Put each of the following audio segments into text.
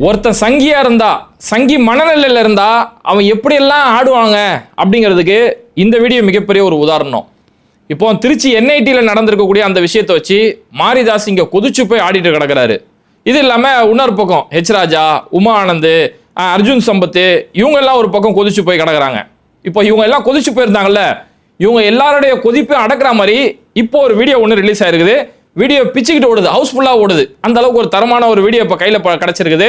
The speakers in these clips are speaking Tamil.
ஒருத்தன் சங்கியாக இருந்தா சங்கி மனநிலையில இருந்தா அவன் எப்படியெல்லாம் ஆடுவாங்க அப்படிங்கிறதுக்கு இந்த வீடியோ மிகப்பெரிய ஒரு உதாரணம். இப்போ திருச்சி என்ஐடியில் நடந்திருக்கக்கூடிய அந்த விஷயத்தை வச்சு மாரிதாஸ் இங்கே கொதிச்சு போய் ஆடிட்டு கிடக்கிறாரு. இது இல்லாமல் இன்னொரு பக்கம் ஹெச் ராஜா உமா ஆனந்த் அர்ஜுன் சம்பத்து இவங்க எல்லாம் ஒரு பக்கம் கொதிச்சு போய் கிடக்குறாங்க. இப்போ இவங்க எல்லாம் கொதிச்சு போயிருந்தாங்கல்ல இவங்க எல்லாருடைய கொதிப்பையும் அடக்கிற மாதிரி இப்போ ஒரு வீடியோ ஒன்று ரிலீஸ் ஆயிருக்குது. வீடியோ பிச்சுக்கிட்டு ஓடுது. ஹவுஸ்ஃபுல்லாக ஓடுது. அந்த அளவுக்கு ஒரு தரமான ஒரு வீடியோ இப்போ கையில் கிடச்சிருக்குது.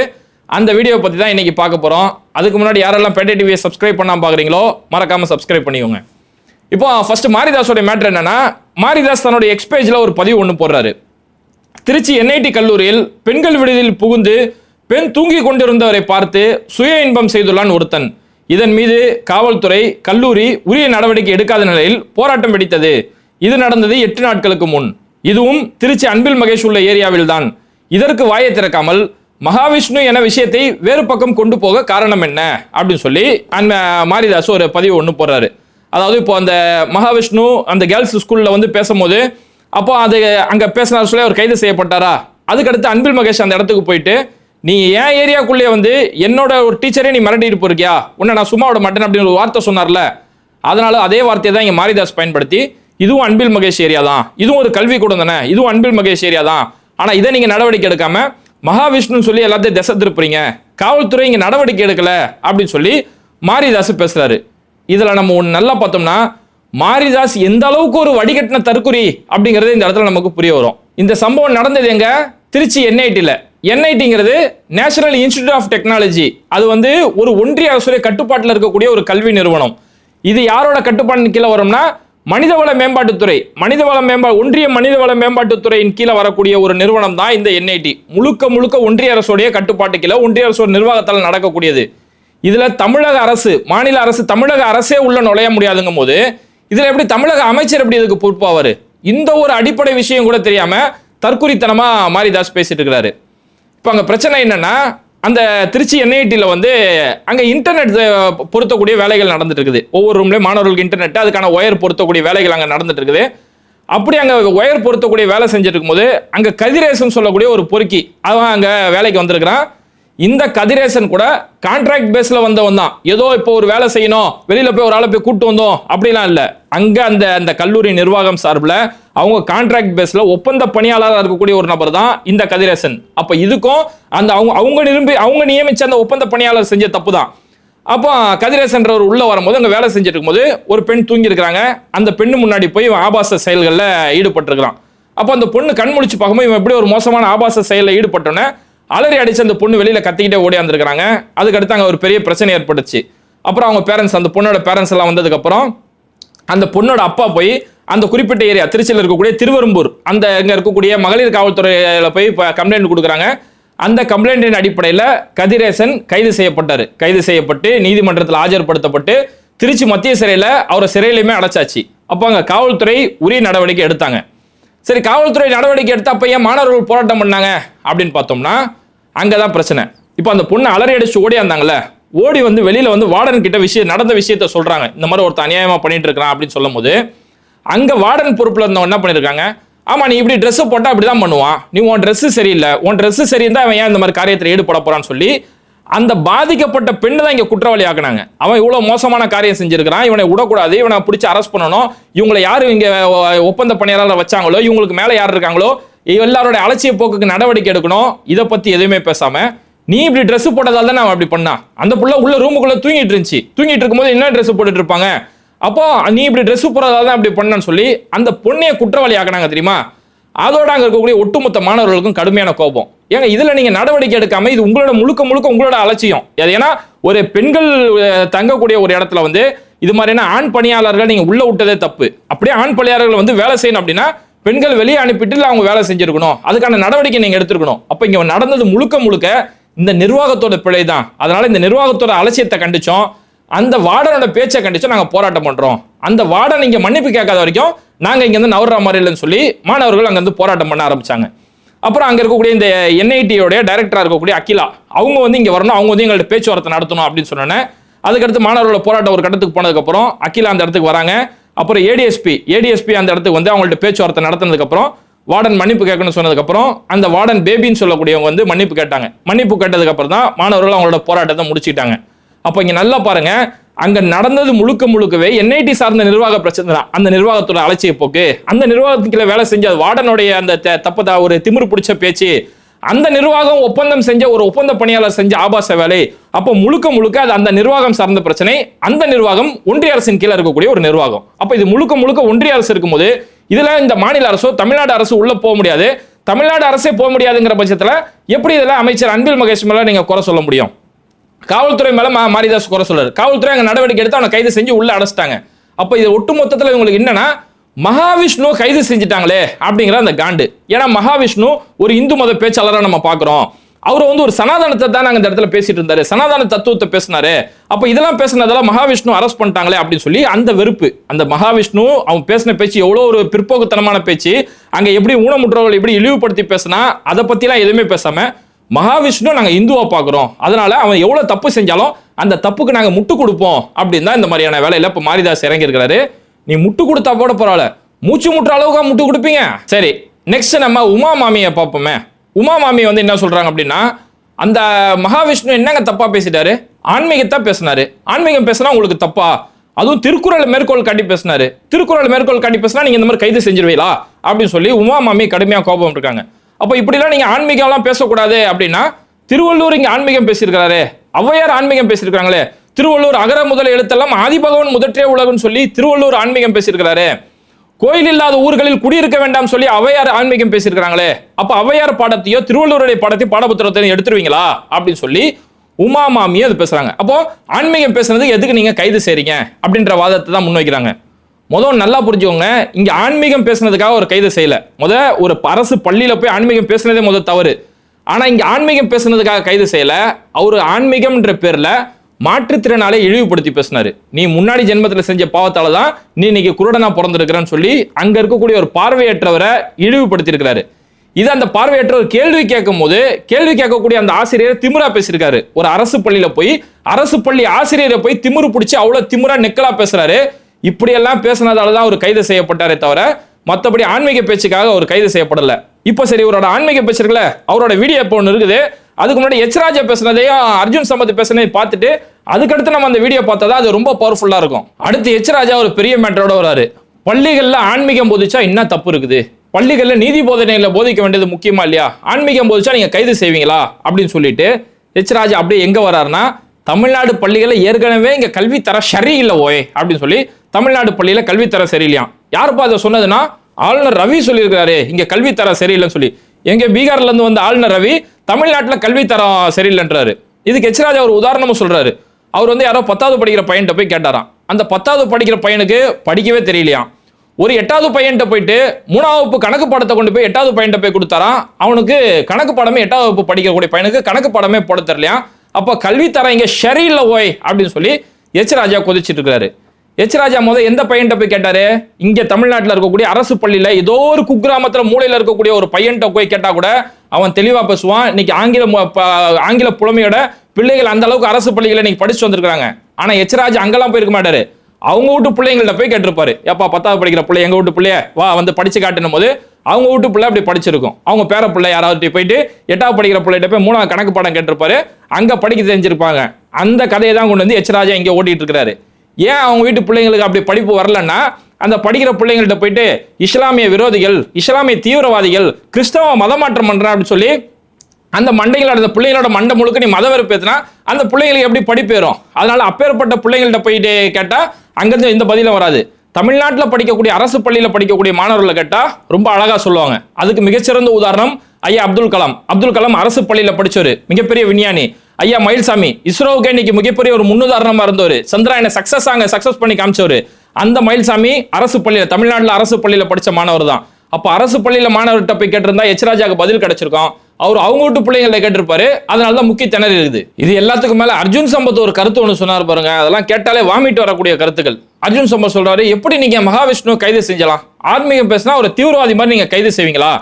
அந்த வீடியோ பற்றி தான் இன்னைக்கு பார்க்க போகிறோம் அதுக்கு முன்னாடி யாரெல்லாம் பேட்டை டிவியை சப்ஸ்கிரைப் பண்ணாமல் பார்க்குறீங்களோ மறக்காமல் சப்ஸ்கிரைப் பண்ணிக்கோங்க. இப்போ ஃபர்ஸ்ட் மாரிதாஸோட மேட்ரு என்னன்னா மாரிதாஸ் தன்னோட எக்ஸ்பேஜில் ஒரு பதிவு ஒன்று போடுறாரு. திருச்சி என்ஐடி கல்லூரியில் பெண்கள் விடுதியில் புகுந்து பெண் தூங்கி கொண்டிருந்தவரை பார்த்து சுய இன்பம் செய்துள்ளான் ஒருத்தன். இதன் மீது காவல்துறை கல்லூரி உரிய நடவடிக்கை எடுக்காத நிலையில் போராட்டம் வெடித்தது. இது நடந்தது எட்டு நாட்களுக்கு முன். இதுவும் திருச்சி அன்பில் மகேஷ் உள்ள ஏரியாவில் தான் இதற்கு வாயை திறக்காமல் மகாவிஷ்ணு என விஷயத்தை வேறு பக்கம் கொண்டு போக காரணம் என்ன? அப்படின்னு சொல்லி அந்த மாரிதாஸ் ஒரு பதிவு ஒன்று போடுறாரு. அதாவது இப்போ அந்த மகாவிஷ்ணு அந்த கேர்ள்ஸ் ஸ்கூலில் வந்து பேசும்போது அப்போ அது அங்கே பேசினார் சொல்லி அவர் கைது செய்யப்பட்டாரா? அதுக்கடுத்து அன்பில் மகேஷ் அந்த இடத்துக்கு போயிட்டு நீ என் ஏரியாக்குள்ளேயே வந்து என்னோட ஒரு டீச்சரே நீ மிரட்டிட்டு போயிருக்கியா? உன்னை நான் சும்மா விட மாட்டேன் அப்படின்னு ஒரு வார்த்தை சொன்னார்ல. அதனால அதே வார்த்தையை தான் இங்கே மாரிதாஸ் பயன்படுத்தி இதுவும் அன்பில் மகேஷ் ஏரியா தான் இதுவும் ஒரு கல்வி கூடம் தானே? இதுவும் அன்பில் மகேஷ் ஏரியா தான் ஆனால் இதை நீங்கள் நடவடிக்கை எடுக்காம மகாவிஷ்ணுன்னு சொல்லி எல்லாத்தையும் திசை திருப்புறீங்க. காவல்துறை இங்கே நடவடிக்கை எடுக்கல அப்படின்னு சொல்லி மாரிதாஸ் பேசுறாரு. இதில் நம்ம ஒன்று நல்லா பார்த்தோம்னா மாரிதாஸ் எந்த அளவுக்கு ஒரு வடிகட்டின தற்குறி அப்படிங்கிறது இந்த இடத்துல நமக்கு புரிய வரும். இந்த சம்பவம் நடந்தது எங்க? திருச்சி என்ஐடியில் என்ஐடிங்கிறது நேஷனல் இன்ஸ்டிடியூட் ஆஃப் டெக்னாலஜி அது வந்து ஒரு ஒன்றிய அரசுடைய கட்டுப்பாட்டில் இருக்கக்கூடிய ஒரு கல்வி நிறுவனம். இது யாரோட கட்டுப்பாட்டின் கீழே வரும்னா மனிதவள மேம்பாட்டுத்துறை மனிதவள மேம்பா ஒன்றிய மனிதவள மேம்பாட்டுத்துறையின் கீழே வரக்கூடிய ஒரு நிறுவனம் தான் இந்த என்ஐடி முழுக்க முழுக்க ஒன்றிய அரசுடைய கட்டுப்பாட்டு கீழே ஒன்றிய அரசோட நிர்வாகத்தால் நடக்கக்கூடியது. இதில் தமிழக அரசு மாநில அரசு தமிழக அரசே உள்ள நுழைய முடியாதுங்கும் போது இதில் எப்படி தமிழக அமைச்சர் எப்படி இதுக்கு பொறுப்பாவார்? இந்த ஒரு அடிப்படை விஷயம் கூட தெரியாமல் தற்குறித்தனமாக மாரிதாஸ் பேசிட்டு இருக்கிறாரு. இப்போ அங்கே பிரச்சனை என்னன்னா அந்த திருச்சி என்ஐடியில் வந்து அங்கே இன்டர்நெட் பொருத்தக்கூடிய வேலைகள் நடந்துட்டு இருக்குது ஒவ்வொரு ரூம்லேயும் மாணவர்களுக்கு இன்டர்நெட் அதுக்கான ஒயர் பொருத்தக்கூடிய வேலைகள் அங்கே நடந்துட்டு இருக்குது அப்படி அங்கே ஒயர் பொருத்தக்கூடிய வேலை செஞ்சுட்டு இருக்கும்போது அங்கே கதிரேசன் சொல்லக்கூடிய ஒரு பொறுக்கி அவன் அங்கே வேலைக்கு வந்திருக்கிறான். இந்த கதிரேசன் கூட கான்ட்ராக்ட் பேஸில் வந்தவன் தான். ஏதோ இப்போ ஒரு வேலை செய்யணும் வெளியில் போய் ஒரு ஆளை போய் கூப்பிட்டு வந்தோம் அப்படிலாம் இல்லை. அங்கே அந்த அந்த கல்லூரி நிர்வாகம் சார்பில் அவங்க கான்ட்ராக்ட் பேஸில் ஒப்பந்த பணியாளராக இருக்கக்கூடிய ஒரு நபர் தான் இந்த கதிரேசன். அப்போ இதுக்கும் அந்த அவங்க அவங்க நிரம்பி அவங்க நியமித்த அந்த ஒப்பந்த பணியாளர் செஞ்ச தப்பு தான். அப்போ கதிரேசன்றவர் உள்ளே வரும்போது அங்கே வேலை செஞ்சுட்டு இருக்கும்போது ஒரு பெண் தூங்கியிருக்கிறாங்க. அந்த பெண்ணு முன்னாடி போய் இவன் ஆபாச செயல்களில் ஈடுபட்டிருக்கிறான். அப்போ அந்த பொண்ணு கண் முடிச்சு பார்க்கும்போது இவன் எப்படி ஒரு மோசமான ஆபாச செயலில் ஈடுபட்டோன்னே அலறி அடித்து அந்த பொண்ணு வெளியில் கத்திக்கிட்டே ஓடியாந்துருக்கிறாங்க. அதுக்கடுத்து அங்கே ஒரு பெரிய பிரச்சனை ஏற்பட்டுச்சு. அப்புறம் அவங்க பேரண்ட்ஸ் அந்த பொண்ணோட பேரண்ட்ஸ் எல்லாம் வந்ததுக்கப்புறம் அந்த பொண்ணோட அப்பா போய் அந்த குறிப்பிட்ட ஏரியா திருச்சியில் இருக்கக்கூடிய திருவெரும்பூர் அந்த இங்கே இருக்கக்கூடிய மகளிர் காவல்துறையில் போய் இப்போ கம்ப்ளைண்ட் கொடுக்குறாங்க. அந்த கம்ப்ளைண்டின் அடிப்படையில் கதிரேசன் கைது செய்யப்பட்டார். கைது செய்யப்பட்டு நீதிமன்றத்தில் ஆஜர்படுத்தப்பட்டு திருச்சி மத்திய சிறையில் அவரை சிறையிலையுமே அடைச்சாச்சு. அப்போ அங்கே காவல்துறை உரிய நடவடிக்கை எடுத்தாங்க. சரி காவல்துறை நடவடிக்கை எடுத்தால் அப்போ ஏன் மாணவர்கள் போராட்டம் பண்ணாங்க அப்படின்னு பார்த்தோம்னா அங்கே தான் பிரச்சனை. இப்போ அந்த பொண்ணு அலறி அடிச்சு ஓடியாந்தாங்கல்ல ஓடி வந்து வெளியில் வந்து வார்டன் கிட்ட விஷயம் நடந்த விஷயத்த சொல்கிறாங்க இந்த மாதிரி ஒருத்தர் அநியாயமாக பண்ணிட்டு இருக்கிறான் அப்படின்னு சொல்லும் போது அங்கே வார்டன் பொறுப்பில் இருந்தவங்க என்ன பண்ணியிருக்காங்க ஆமாம் நீ இப்படி ட்ரெஸ்ஸு போட்டால் அப்படி அப்படிதான் பண்ணுவான். நீ உன் ட்ரெஸ்ஸு சரியில்லை. உன் ட்ரெஸ்ஸு சரியிருந்தால் அவன் ஏன் இந்த மாதிரி காரியத்தில் ஈடுபட போகிறான்னு சொல்லி அந்த பாதிக்கப்பட்ட பெண்ணு தான் இங்கே குற்றவாளி ஆக்குனாங்க. அவன் இவ்வளோ மோசமான காரியம் செஞ்சிருக்கிறான். இவனை விடக்கூடாது. இவனை பிடிச்சி அரெஸ்ட் பண்ணணும். இவங்களை யார் இங்கே ஒப்பந்த பணியாளர் வச்சாங்களோ இவங்களுக்கு மேலே யார் இருக்காங்களோ எல்லாரோட அலட்சிய போக்குக்கு நடவடிக்கை எடுக்கணும். இதை பற்றி எதுவுமே பேசாமல் நீ இப்படி ட்ரெஸ் போட்டதால் தான் அவன் அப்படி பண்ணான் அந்த புள்ள உள்ள ரூமுக்குள்ளே தூங்கிட்டு இருந்துச்சு. தூங்கிட்டு இருக்கும்போது என்ன ட்ரெஸ் போட்டுட்டு இருப்பாங்க? அப்போ நீ இப்படி ட்ரெஸ் போடுறதால தான் இப்படி பண்ணன்னு சொல்லி அந்த பொண்ணையை குற்றவாளி ஆக்குனாங்க தெரியுமா? அதோட அங்க இருக்கக்கூடிய ஒட்டுமொத்த மாணவர்களுக்கும் கடுமையான கோபம். ஏங்க இதுல நீங்க நடவடிக்கை எடுக்காம இது உங்களோட முழுக்க முழுக்க உங்களோட அலட்சியம். அது ஏன்னா ஒரு பெண்கள் தங்கக்கூடிய ஒரு இடத்துல வந்து இது மாதிரியான ஆண் பணியாளர்கள் நீங்க உள்ள விட்டதே தப்பு. அப்படியே ஆண் பணியாளர்கள் வந்து வேலை செய்யணும் அப்படின்னா பெண்கள் வெளியே அனுப்பிட்டு இல்லை அவங்க வேலை செஞ்சிருக்கணும். அதுக்கான நடவடிக்கை நீங்க எடுத்திருக்கணும். அப்ப இங்க நடந்தது முழுக்க முழுக்க இந்த நிர்வாகத்தோட பிழை தான் அதனால இந்த நிர்வாகத்தோட அலட்சியத்தை கண்டிச்சோம். அந்த வார்டனோட பேச்சை கண்டிச்சு நாங்கள் போராட்டம் பண்ணுறோம் அந்த வார்டன் இங்கே மன்னிப்பு கேட்காத வரைக்கும் நாங்கள் இங்கேருந்து நவர்ற மாதிரி இல்லைன்னு சொல்லி மாணவர்கள் அங்கேருந்து போராட்டம் பண்ண ஆரம்பித்தாங்க அப்புறம் அங்கே இருக்கக்கூடிய இந்த என்ஐடியோட டைரக்டராக இருக்கக்கூடிய அகிலா அவங்க வந்து இங்கே வரணும் அவங்க வந்து எங்கள்கிட்ட பேச்சுவார்த்தை நடத்தணும் அப்படின்னு சொன்னேன் அதுக்கடுத்து மாணவர்களோட போராட்டம் ஒரு கட்டத்துக்கு போனதுக்கப்புறம் அகிலா அந்த இடத்துக்கு வராங்க. அப்புறம் ஏடிஎஸ்பி ஏடிஎஸ்பி அந்த இடத்துக்கு வந்து அவங்கள்ட்ட பேச்சுவார்த்தை நடத்தினதுக்கப்புறம் வார்டன் மன்னிப்பு கேட்கணும்னு சொன்னதுக்கப்புறம் அந்த வார்டன் பேபின்னு சொல்லக்கூடியவங்க வந்து மன்னிப்பு கேட்டாங்க. மன்னிப்பு கேட்டதுக்கப்புறம் தான் மாணவர்கள் அவங்களோட போராட்டத்தை முடிச்சுக்கிட்டாங்க. அப்போ இங்கே நல்லா பாருங்க. அங்க நடந்தது முழுக்க முழுக்கவே என்ஐடி சார்ந்த நிர்வாக பிரச்சனை தான். அந்த நிர்வாகத்தோட அலட்சிய போக்கு அந்த நிர்வாகத்துக்குள்ள வேலை செஞ்ச வார்டனுடைய அந்த த- தப்பதா ஒரு திமிரு பிடிச்ச பேச்சு அந்த நிர்வாகம் ஒப்பந்தம் செஞ்ச ஒரு ஒப்பந்த பணியாளர் செஞ்ச ஆபாச வேலை. அப்போ முழுக்க முழுக்க அது அந்த நிர்வாகம் சார்ந்த பிரச்சனை அந்த நிர்வாகம் ஒன்றிய அரசின் கீழே இருக்கக்கூடிய ஒரு நிர்வாகம். அப்போ இது முழுக்க முழுக்க ஒன்றிய அரசு இருக்கும்போது இதுல இந்த மாநில அரசோ தமிழ்நாடு அரசு உள்ள போக முடியாது. தமிழ்நாடு அரசே போக முடியாதுங்கிற பட்சத்தில் எப்படி இதில் அமைச்சர் அன்பில் மகேஷ் மேலே நீங்கள் குறை சொல்ல முடியும்? காவல்துறை மேல மா- மாரிதாஸ் குறை சொல்றாரு. காவல்துறை அங்க நடவடிக்கை எடுத்து அவனை கைது செஞ்சு உள்ள அடைச்சிட்டாங்க. அப்ப இது ஒட்டு மொத்தத்துல இவங்களுக்கு என்னன்னா மகாவிஷ்ணு கைது செஞ்சுட்டாங்களே அப்படிங்கிற அந்த காண்டு. ஏன்னா மகாவிஷ்ணு ஒரு இந்து மத பேச்சாளராக நம்ம பாக்குறோம். அவர் வந்து ஒரு சனாதனத்தை தான் நாங்கள் இந்த இடத்துல பேசிட்டு இருந்தாரு. சனாதன தத்துவத்தை பேசினாரு. அப்போ இதெல்லாம் பேசினதெல்லாம் மகாவிஷ்ணு அரெஸ்ட் பண்ணிட்டாங்களே அப்படின்னு சொல்லி அந்த வெறுப்பு அந்த மகாவிஷ்ணு அவன் பேசின பேச்சு எவ்வளோ ஒரு பிற்போக்குத்தனமான பேச்சு அங்கே எப்படி ஊனமுற்றவர்கள் எப்படி இழிவுபடுத்தி பேசினா அதை பற்றிலாம் எதுவுமே பேசாமல் மகாவிஷ்ணு நாங்கள் இந்துவாக பார்க்குறோம் அதனால அவன் எவ்வளோ தப்பு செஞ்சாலும் அந்த தப்புக்கு நாங்கள் முட்டு கொடுப்போம் அப்படின்னு தான் இந்த மாதிரியான வேலையில் இப்போ மாரிதாஸ் இறங்கியிருக்கிறாரு. நீ முட்டு கொடுத்தா போட பரவாயில்ல மூச்சு முட்டுற அளவுக்கு முட்டு கொடுப்பீங்க. சரி நெக்ஸ்ட் நம்ம உமா மாமியை பார்ப்போமே. உமா மாமி வந்து என்ன சொல்கிறாங்க அப்படின்னா அந்த மகாவிஷ்ணு என்னங்க தப்பாக பேசிட்டாரு? ஆன்மீகத்தான் பேசினாரு. ஆன்மீகம் பேசினா உங்களுக்கு தப்பா? அதுவும் திருக்குறள் மேற்கோள் காட்டி பேசினாரு. திருக்குறள் மேற்கோள் காட்டி பேசினா நீங்க இந்த மாதிரி கைது செஞ்சிருவீங்களா? அப்படின்னு சொல்லி உமா மாமி கடுமையா கோபம் இருக்காங்க அப்போ இப்படிலாம் நீங்க ஆன்மீகம்லாம் பேசக்கூடாது அப்படின்னா திருவள்ளூர் இங்க ஆன்மீகம் பேசியிருக்கிறாரு. ஔவையார் ஆன்மீகம் பேசியிருக்காங்களே திருவள்ளூர் அகர முதல் எழுத்தெல்லாம் ஆதிபகவன் முதற்றே உலகம்னு சொல்லி திருவள்ளூர் ஆன்மீகம் பேசியிருக்கிறாரு. கோயில் இல்லாத ஊர்களில் குடியிருக்க வேண்டாம் சொல்லி அவையார் ஆன்மீகம் பேசியிருக்கிறாங்களே. அப்ப அவையார் பாடத்தையோ திருவள்ளூருடைய பாடத்தையும் பாடப்புத்தகத்தையும் எடுத்துருவீங்களா? அப்படின்னு சொல்லி உமா மாமியும் அது பேசுறாங்க. அப்போ ஆன்மீகம் பேசுனது எதுக்கு நீங்க கைது செய்றீங்க? அப்படின்ற வாதத்தை தான் முன்வைக்கிறாங்க. முதல் நல்லா புரிஞ்சுக்கோங்க. இங்க ஆன்மீகம் பேசுனதுக்காக ஒரு கைது செய்யல. முத ஒரு அரசு பள்ளியில போய் ஆன்மீகம் பேசுனதே முத தவறு. ஆனா இங்க ஆன்மீகம் பேசுனதுக்காக கைது செய்யல. அவரு ஆன்மீகம்ன்ற பேர்ல மாற்றுத்திறனாலே இழிவுபடுத்தி பேசினாரு. நீ முன்னாடி ஜென்மத்தில் செஞ்ச பாவத்தால தான் நீ இன்னைக்கு குருடனா பிறந்திருக்கிறன்னு சொல்லி அங்க இருக்கக்கூடிய ஒரு பார்வையற்றவரை இழிவுபடுத்தியிருக்கிறாரு. இது அந்த பார்வையற்றவர் கேள்வி கேட்கும் போது கேள்வி கேட்கக்கூடிய அந்த ஆசிரியர் திமிரா பேசியிருக்காரு. ஒரு அரசு பள்ளியில போய் அரசு பள்ளி ஆசிரியரை போய் திமுரு பிடிச்சி அவ்வளவு திமுறா நெக்கலா பேசுறாரு. இப்படியெல்லாம் பேசுனதால தான் அவர் கைது செய்யப்பட்டாரே தவிர மற்றபடி ஆன்மீக பேச்சுக்காக அவர் கைது செய்யப்படலை. இப்போ சரி இவரோட ஆன்மீக பேச்சு இருக்குல்ல அவரோட வீடியோ இப்போ ஒன்று இருக்குது. அதுக்கு முன்னாடி எச்ராஜா பேசுனதையும் அர்ஜுன் சம்பத் பேசுனதையும் பார்த்துட்டு அதுக்கடுத்து நம்ம அந்த வீடியோ பார்த்தா தான் அது ரொம்ப பவர்ஃபுல்லாக இருக்கும். அடுத்து எச்ராஜா ஒரு பெரிய மேட்டரோட வராரு பள்ளிகளில் ஆன்மீகம் போதிச்சா என்ன தப்பு இருக்குது? பள்ளிகளில் நீதி போதனையில போதிக்க வேண்டியது முக்கியமா இல்லையா? ஆன்மீகம் போதிச்சா நீங்கள் கைது செய்வீங்களா? அப்படின்னு சொல்லிட்டு எச்ராஜா அப்படியே எங்கே வராருன்னா தமிழ்நாடு பள்ளிகளில் ஏற்கனவே இங்கே கல்வி சரி இல்லை ஓய் அப்படின்னு சொல்லி தமிழ்நாடு பள்ளியில் கல்வித்தர தரம் சரியில்லையாம். யாருப்பா அதை சொன்னதுன்னா ஆளுநர் ரவி சொல்லியிருக்காரு இங்கே கல்வித்தர சரியில்லைன்னு சொல்லி. எங்கே பீகார்லேருந்து வந்த ஆளுநர் ரவி தமிழ்நாட்டில் கல்வித்தரம் சரியில்லைன்றாரு. இதுக்கு எச் ஒரு உதாரணமும் சொல்கிறாரு அவர் வந்து யாரோ பத்தாவது படிக்கிற பையன்கிட்ட போய் கேட்டாராம். அந்த பத்தாவது படிக்கிற பையனுக்கு படிக்கவே தெரியலையாம். ஒரு எட்டாவது பையன்கிட்ட போயிட்டு மூணாவது வகுப்பு கணக்கு பாடத்தை கொண்டு போய் எட்டாவது பையன்கிட்ட போய் கொடுத்தாராம். அவனுக்கு கணக்கு பாடமே எட்டாவது வகுப்பு படிக்கக்கூடிய பையனுக்கு கணக்கு பாடமே போட தெரியலையா அப்போ கல்வித்தரம் இங்கே சரியில்லை ஓய் அப்படின்னு சொல்லி எச் ராஜா கொதிச்சிட்டு இருக்கிறாரு. எச் ராஜா முத எந்த பையன்கிட்ட போய் கேட்டாரு? இங்க தமிழ்நாட்டில் இருக்கக்கூடிய அரசு பள்ளியில ஏதோ ஒரு குக்கிராமத்துல மூலையில இருக்கக்கூடிய ஒரு பையன்கிட்ட போய் கேட்டா கூட அவன் தெளிவா பேசுவான். இன்னைக்கு ஆங்கில ஆங்கில புலமையோட பிள்ளைகள் அந்த அளவுக்கு அரசு பள்ளிகளை இன்னைக்கு படிச்சு வந்திருக்காங்க ஆனா எச் ராஜா அங்கெல்லாம் போயிருக்க மாட்டாரு. அவங்க வீட்டு பிள்ளைங்கள்ட்ட போய் கேட்டிருப்பாரு. எப்பா பத்தாவது படிக்கிற பிள்ளை எங்க வீட்டு பிள்ளைய? வா வந்து படிச்சு காட்டினும் போது அவங்க வீட்டு பிள்ளை அப்படி படிச்சிருக்கும். அவங்க பேர பிள்ளை யாராவது போயிட்டு எட்டாவது படிக்கிற பிள்ளைகிட்ட போய் மூணாவது கணக்கு பாடம் கேட்டிருப்பாரு. அங்க படிக்க தெரிஞ்சிருப்பாங்க. அந்த கதையை தான் கொண்டு வந்து எச் ராஜா இங்க ஓட்டிட்டு இருக்கிறாரு. ஏன் அவங்க வீட்டு பிள்ளைங்களுக்கு அப்படி படிப்பு வரலன்னா அந்த படிக்கிற பிள்ளைங்கள்ட்ட போயிட்டு இஸ்லாமிய விரோதிகள் இஸ்லாமிய தீவிரவாதிகள் கிறிஸ்தவ மதமாற்றம் பண்றேன் அப்படின்னு சொல்லி அந்த மண்டைகளோட அந்த பிள்ளைங்களோட மண்டை முழுக்க நீ மத வெறுப்பேத்தினா அந்த பிள்ளைங்களுக்கு எப்படி படிப்பேறும் அதனால அப்பேற்பட்ட பிள்ளைங்கள்ட்ட போயிட்டு கேட்டால் அங்கேருந்து இந்த பதிலும் வராது. தமிழ்நாட்டில் படிக்கக்கூடிய அரசு பள்ளியில் படிக்கக்கூடிய மாணவர்களை கேட்டால் ரொம்ப அழகாக சொல்லுவாங்க. அதுக்கு மிகச்சிறந்த உதாரணம் ஐயா அப்துல் கலாம். அப்துல் கலாம் அரசு பள்ளியில் படிச்சவர். மிகப்பெரிய விஞ்ஞானி. ஐயா மயில்சாமி இஸ்ரோவுக்கு இன்னைக்கு மிகப்பெரிய ஒரு முன்னுதாரணமாக இருந்தவர். சந்திராயனை சக்ஸஸ் ஆங்க சக்ஸஸ் பண்ணி காமிச்சவர். அந்த மயில்சாமி அரசு பள்ளியில் தமிழ்நாட்டில் அரசு பள்ளியில் படிச்ச மாணவர் தான் அப்போ அரசு பள்ளியில் மாணவர்கிட்ட போய் கேட்டிருந்தா எச்ராஜாக்கு பதில் கிடைச்சிருக்கோம். அவர் அவங்க வீட்டு பிள்ளைங்களை கேட்டிருப்பாரு. அதனால தான் முக்கிய திணறி இருக்குது. இது எல்லாத்துக்கும் மேலே அர்ஜுன் சம்பத் ஒரு கருத்து ஒன்று சொன்னார் பாருங்க. அதெல்லாம் கேட்டாலே வாமிட்டு வரக்கூடிய கருத்துக்கள். அர்ஜுன் சம்பத் சொல்றாரு எப்படி நீங்க மகாவிஷ்ணு கைது செஞ்சலாம்? ஆன்மீகம் பேசினா ஒரு தீவிரவாதி மாதிரி நீங்க கைது செய்வீங்களா?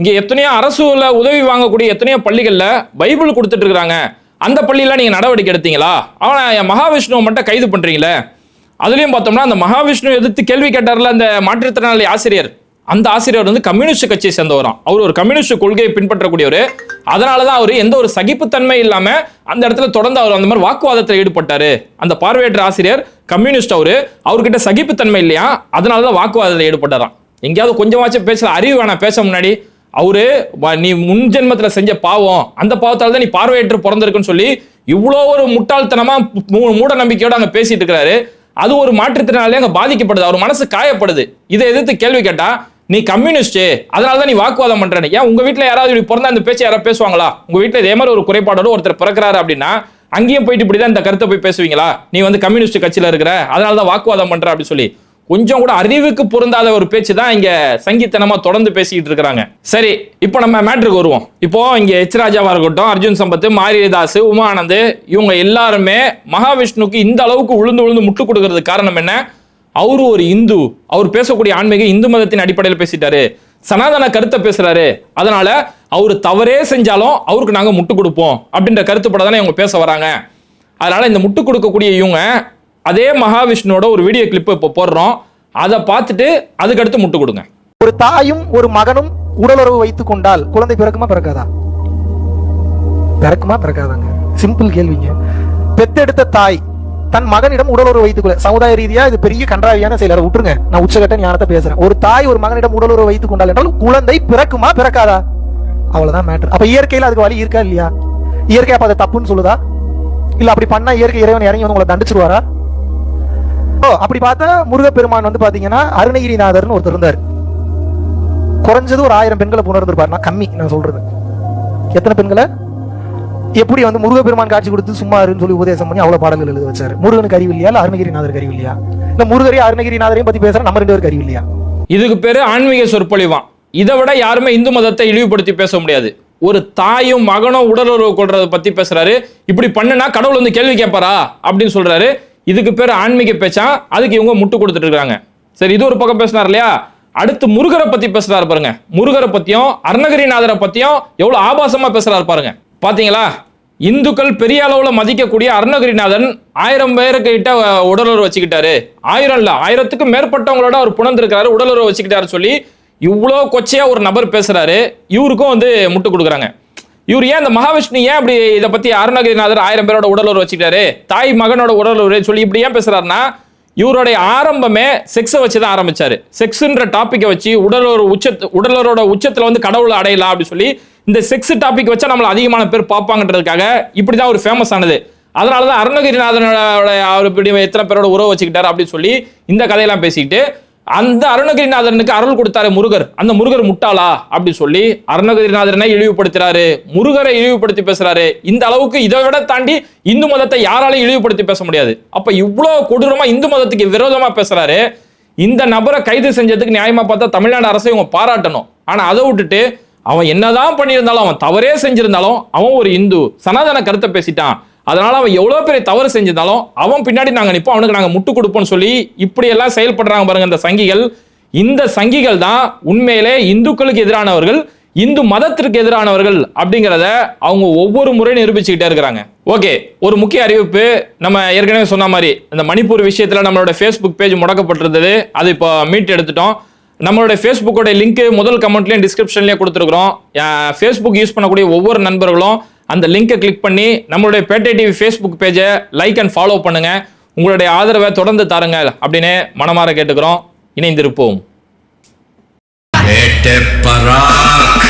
இங்கே எத்தனையோ அரசுல உதவி வாங்கக்கூடிய எத்தனையோ பள்ளிகளில் பைபிள் கொடுத்துட்டு இருக்கிறாங்க அந்த பள்ளியெல்லாம் நீங்கள் நடவடிக்கை எடுத்தீங்களா? அவனை என் மகாவிஷ்ணுவை மட்டும் கைது பண்ணுறீங்களே அதுலேயும் பார்த்தோம்னா அந்த மகாவிஷ்ணு எதிர்த்து கேள்வி கேட்டார்ல அந்த மாற்றுத்திறனாளி ஆசிரியர். அந்த ஆசிரியர் வந்து கம்யூனிஸ்ட் கட்சியை சேர்ந்தவராம். அவர் ஒரு கம்யூனிஸ்ட் கொள்கையை பின்பற்றக்கூடியவர். அதனால தான் அவர் எந்த ஒரு சகிப்புத்தன்மை இல்லாமல் அந்த இடத்துல தொடர்ந்து அவர் அந்த மாதிரி வாக்குவாதத்தில் ஈடுபட்டார். அந்த பார்வையற்ற ஆசிரியர் கம்யூனிஸ்ட் அவர் அவர்கிட்ட சகிப்புத்தன்மை இல்லையா? அதனால தான் வாக்குவாதத்தில் ஈடுபட்டாராம். எங்கேயாவது கொஞ்சமாச்சும் பேசல அறிவு வேணாம் பேச முன்னாடி. அவரு வ- நீ முன் ஜென்மத்துல செஞ்ச பாவம் அந்த பாவத்தால தான் நீ பார்வையற்று பிறந்திருக்குன்னு சொல்லி இவ்வளோ ஒரு முட்டாள்தனமா மூ- மூட நம்பிக்கையோட அங்க பேசிட்டு இருக்கிறாரு. அது ஒரு மாற்றுத்திறனாலே அங்க பாதிக்கப்படுது. அவர் மனசு காயப்படுது. இதை எதிர்த்து கேள்வி கேட்டா நீ கம்யூனிஸ்ட் அதனால தான் நீ வாக்குவாதம் பண்றேன் ஏன் உங்க வீட்டில் யாராவது இப்படி பிறந்த அந்த பேச்சு யாராவது பேசுவாங்களா? உங்க வீட்டில் இதே மாதிரி ஒரு குறைபாடோட ஒருத்தர் பிறக்கிறாரு அப்படின்னா அங்கேயும் போயிட்டு இப்படிதான் இந்த கருத்தை போய் பேசுவீங்களா? நீ வந்து கம்யூனிஸ்ட் கட்சியில இருக்கிற அதனால தான் வாக்குவாதம் பண்ற அப்படின்னு சொல்லி. கொஞ்சம் கூட அறிவுக்கு பொருந்தாத ஒரு பேச்சு தான் இங்க சங்கீத்தனமா தொடர்ந்து பேசிக்கிட்டு இருக்கிறாங்க. சரி இப்போ நம்ம மேட்ருக்கு வருவோம். இப்போ இங்க எச் ராஜாவா இருக்கட்டும் அர்ஜுன் சம்பத் மாரியதாஸ் உமானந்த் இவங்க எல்லாருமே மகாவிஷ்ணுக்கு இந்த அளவுக்கு உளுந்து உளுந்து முட்டு கொடுக்கறதுக்கு காரணம் என்ன? அவரு ஒரு இந்து. அவர் பேசக்கூடிய ஆன்மீக இந்து மதத்தின் அடிப்படையில் பேசிட்டாரு. சனாதன கருத்தை பேசுறாரு. அதனால அவர் தவறே செஞ்சாலும் அவருக்கு நாங்க முட்டு கொடுப்போம் அப்படின்ற கருத்துப்பட தானே இவங்க பேச வராங்க. அதனால இந்த முட்டு கொடுக்கக்கூடிய இவங்க அதே மகாவிஷ்ணுவோட ஒரு வீடியோ கிளிப் இப்போ போடுறோம். அதை பார்த்துட்டு அதுக்கடுத்து முட்டு கொடுங்க. ஒரு தாயும் ஒரு மகனும் உடலுறவு வைத்துக் கொண்டால் குழந்தை பிறக்குமா பிறக்காதா? பிறக்குமா பிறக்காதாங்க. சிம்பிள் கேள்விங்க. பெத்தெடுத்த தாய் தன் மகனிடம் உடலுறவு வைத்துக் கொள்ள சமுதாய ரீதியா இது பெரிய கன்றாவியான செயல். விட்டுருங்க. நான் உச்சகட்ட ஞானத்தை பேசுறேன். ஒரு தாய் ஒரு மகனிடம் உடலுறவு வைத்துக் கொண்டால் என்றால் குழந்தை பிறக்குமா பிறக்காதா? அவ்வளவுதான் மேட்டர் அப்ப இயற்கையில அதுக்கு வழி இருக்கா இல்லையா? இயற்கை அப்ப அதை தப்புன்னு சொல்லுதா? இல்ல அப்படி பண்ணா இயற்கை இறைவன் இறங்கி வந்து உங்களை தண்டிச்சிருவாரா? அப்படி பார்த்தா முருகப்பெருமான் வந்து பாத்தீங்கன்னா அருணகிரிநாதர்னு ஒருத்தர் இருந்தார். குறைஞ்சது ஒரு ஆயிரம் பெண்களை புணர்ந்திருப்பார் நான் கம்மி நான் சொல்றது. எத்தனை பெண்களை? எப்படி வந்து முருகப்பெருமான் காட்சி கொடுத்து சும்மா இருன்னு சொல்லி உபதேசம் பண்ணி அவ்வளவு பாடல்கள் எழுத வச்சாரு. முருகனுக்கு அறிவு இல்லையா? இல்ல அருணகிரிநாதருக்கு அறிவு இல்லையா? இல்ல முருகரையும் அருணகிரிநாதரையும் பத்தி பேசுற நம்ம ரெண்டு பேருக்கு அறிவு இல்லையா? இதுக்கு பேரு ஆன்மீக சொற்பொழிவான் இதை விட யாருமே இந்து மதத்தை இழிவுபடுத்தி பேச முடியாது. ஒரு தாயும் மகனும் உடலுறவு கொள்றத பத்தி பேசுறாரு. இப்படி பண்ணுனா கடவுள் வந்து கேள்வி கேட்பாரா? அப்படின்னு சொல்றாரு. இதுக்கு பேர் ஆன்மீக பேச்சா? அதுக்கு இவங்க முட்டு கொடுத்துட்டு இருக்காங்க. சரி இது ஒரு பக்கம் பேசினார் இல்லையா? அடுத்து முருகரை பத்தி பேசுறாரு பாருங்க. முருகரை பத்தியும் அருணகிரிநாதரை பத்தியும் எவ்வளவு ஆபாசமா பேசுறாரு பாருங்க. பாத்தீங்களா? இந்துக்கள் பெரிய அளவுல மதிக்கக்கூடிய அருணகிரிநாதன் ஆயிரம் பேருக்கிட்ட உடலுறவு வச்சுக்கிட்டாரு. ஆயிரம் இல்ல ஆயிரத்துக்கும் மேற்பட்டவங்களோட அவர் புணர்ந்திருக்கிறாரு உடலுறவு வச்சுக்கிட்டாரு சொல்லி இவ்வளோ கொச்சையா ஒரு நபர் பேசுறாரு. இவருக்கும் வந்து முட்டு கொடுக்குறாங்க. இவர் ஏன் இந்த மகாவிஷ்ணு ஏன் அப்படி இதை பத்தி அருணகிரிநாதர் ஆயிரம் பேரோட உடலூர் வச்சுக்கிட்டாரு? தாய் மகனோட உடலூர் சொல்லி இப்படி ஏன் பேசுறாருன்னா இவருடைய ஆரம்பமே செக்ஸை வச்சு தான் ஆரம்பிச்சாரு. செக்ஸ்ன்ற டாப்பிக்கை வச்சு உடலோட உச்சத்து உடலோட உச்சத்துல வந்து கடவுளை அடையலாம் அப்படின்னு சொல்லி இந்த செக்ஸ் டாபிக் வச்சா நம்மள அதிகமான பேர் பார்ப்பாங்கன்றதுக்காக இப்படிதான் ஒரு ஃபேமஸ் ஆனது. அதனால தான் அருணகிரிநாதனோட அவர் இப்படி எத்தனை பேரோட உறவு வச்சுக்கிட்டாரு அப்படின்னு சொல்லி இந்த கதையெல்லாம் பேசிக்கிட்டு அந்த அருணகிரிநாதனுக்கு அருள் கொடுத்தாரு முருகர். அந்த முருகர் முட்டாளா? அப்படி சொல்லி அருணகிரிநாதனை இழிவுபடுத்துறாரு. முருகரை இழிவுபடுத்தி பேசுறாரு. இந்த அளவுக்கு இதை விட தாண்டி இந்து மதத்தை யாராலையும் இழிவுபடுத்தி பேச முடியாது. அப்ப இவ்வளவு கொடூரமா இந்து மதத்துக்கு விரோதமா பேசுறாரு. இந்த நபரை கைது செஞ்சதுக்கு நியாயமா பார்த்தா தமிழ்நாடு அரசை இவங்க பாராட்டணும். ஆனா அதை விட்டுட்டு அவன் என்னதான் பண்ணியிருந்தாலும் அவன் தவறே செஞ்சிருந்தாலும் அவன் ஒரு இந்து. சனாதன கருத்தை பேசிட்டான். அதனால அவன் எவ்வளவு பெரிய தவறு செஞ்சிருந்தாலும் அவன் பின்னாடி நாங்க நிப்போம் அவனுக்கு நாங்க முட்டு கொடுப்போம்னு சொல்லி இப்படி எல்லாம் செயல்படுறாங்க பாருங்க இந்த சங்கிகள். இந்த சங்கிகள் தான் உண்மையிலே இந்துக்களுக்கு எதிரானவர்கள் இந்து மதத்திற்கு எதிரானவர்கள் அப்படிங்கிறத அவங்க ஒவ்வொரு முறை நிரூபிச்சுக்கிட்டே இருக்கிறாங்க. ஓகே ஒரு முக்கிய அறிவிப்பு நம்ம ஏற்கனவே சொன்ன மாதிரி இந்த மணிப்பூர் விஷயத்துல நம்மளோட ஃபேஸ்புக் பேஜ் முடக்கப்பட்டிருந்தது அது இப்போ மீட் எடுத்துட்டோம். நம்மளுடைய ஃபேஸ்புக்கோட லிங்க் முதல் கமெண்ட்லயும் டிஸ்கிரிப்ஷன்லயும் கொடுத்துருக்குறோம். ஃபேஸ்புக் யூஸ் பண்ணக்கூடிய ஒவ்வொரு நண்பர்களும் அந்த லிங்கை கிளிக் பண்ணி நம்மளுடைய பேட்டை டிவி ஃபேஸ்புக் பேஜை லைக் அண்ட் ஃபாலோ பண்ணுங்க. உங்களுடைய ஆதரவை தொடர்ந்து தாருங்க அப்படின்னு மனமாற கேட்டுக்கிறோம். இணைந்திருப்போம். பேட்டை பராக்.